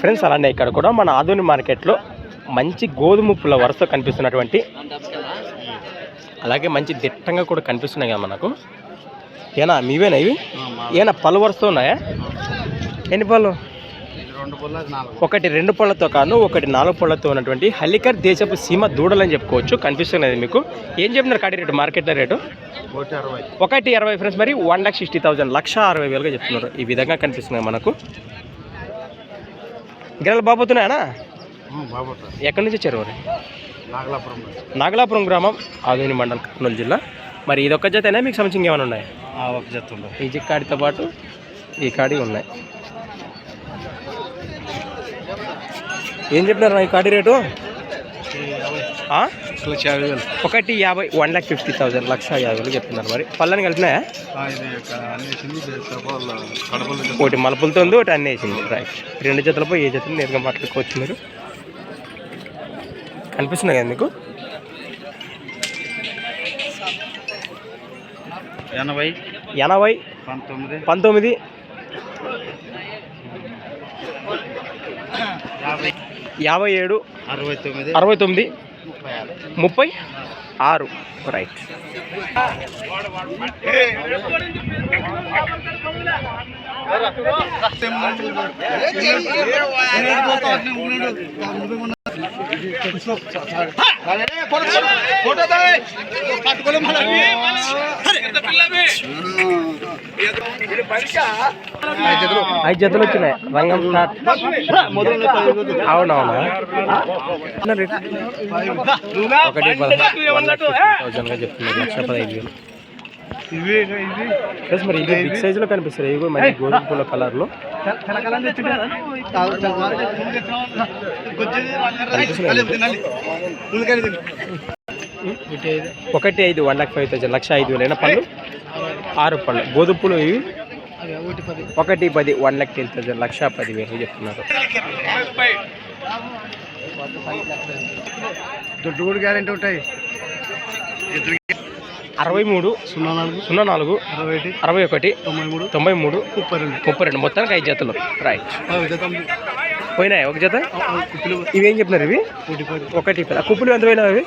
Friends అలానే ఇక్కడ కూడా మన ఆధునిక మార్కెట్లో మంచి గోధుమ పుల్ల వరుస కనిపిస్తున్నటువంటి అలాగే మంచి దిట్టంగా కూడా కనిపిస్తున్నాయి కదా మనకు. ఏనా మీవేనా ఇవి? ఏనా పళ్ళు వరుస ఉన్నాయా? ఎన్ని పళ్ళు? ఒకటి రెండు పళ్ళతో కాను ఒకటి నాలుగు పళ్ళతో ఉన్నటువంటి హల్లికర్ దేశపు సీమ దూడలని చెప్పుకోవచ్చు. కనిపిస్తున్నది మీకు. ఏం చెప్తున్నారు కాడి రేటు మార్కెట్లో రేటు? ఒకటి అరవై. ఫ్రెండ్స్ మరి వన్ లాక్ సిక్స్టీ థౌసండ్ లక్ష అరవై వేలుగా చెప్తున్నారు. ఈ విధంగా కనిపిస్తున్నాయి మనకు. గిరలు బాబోతున్నాయనా ఎక్కడి నుంచి వచ్చారు మరి? నాగలాపురం నాగలాపురం గ్రామం ఆదోని మండలం కర్నూలు జిల్లా. మరి ఇది ఒక్క జతైనా? మీకు సంబంధించి ఏమైనా ఉన్నాయి? ఒక జత ఈ కాడితో పాటు ఈ కాడి ఉన్నాయి. ఏం చెప్పినారు ఈ కాడి రేటు? లక్ష యాభై వేలు. ఒకటి యాభై వన్ లాక్ ఫిఫ్టీ థౌసండ్ లక్ష యాభై వేలు చెప్తున్నారు మరి. పళ్ళని కలిపినాయా? ఒకటి మలుపులతో ఉంది ఒకటి అన్నీ వేసింది. రైట్ రెండు జతలపై ఏ జతలు నేరుగా మాట్లాడుకోవచ్చు మీరు? కనిపిస్తున్నాయి కదా మీకు? ఎనభై. ఎనభై పంతొమ్మిది. పంతొమ్మిది. యాభై ఏడు అరవై తొమ్మిది అరవై తొమ్మిది ముప్పై ఆరు ముప్పై ఆరు రైట్ ఐదు జతలు వచ్చినాయి. రంగం స్టార్ట్. అవునవునా? ఒకటి థౌసండ్గా చెప్తున్నారు. లక్ష పదహైదు వేలు. ప్లస్ మరి ఇది బిగ్ సైజులో కనిపిస్తుంది ఇవి కూడా మంచి గోధుమ పూల కలర్లో. ఒకటి ఐదు. వన్ లాక్ ఫైవ్ థౌసండ్ లక్ష ఐదు వేలైన పళ్ళు? ఆరు పళ్ళు. గోధుమ పూలు ఇవి ఒకటి పది. వన్ లాక్ టెన్ థౌసండ్ లక్ష పది వేలు చెప్తున్నారు. దొడ్డు కూడా గ్యారెంటీ ఉంటాయి. అరవై మూడు సున్నా నాలుగు. సున్నా నాలుగు అరవై ఒకటి. అరవై ఒకటి తొంభై మూడు. తొంభై మూడు ముప్పై రెండు. ముప్పై రెండు. మొత్తానికి ఐదు జతలు. రైట్ పోయినాయి ఒక జత? కుప్పలు. ఇవి ఏం చెప్పినారు ఇవి? ఒకటి ఒకటి కుప్పలు ఎంత పోయినాయి అవి?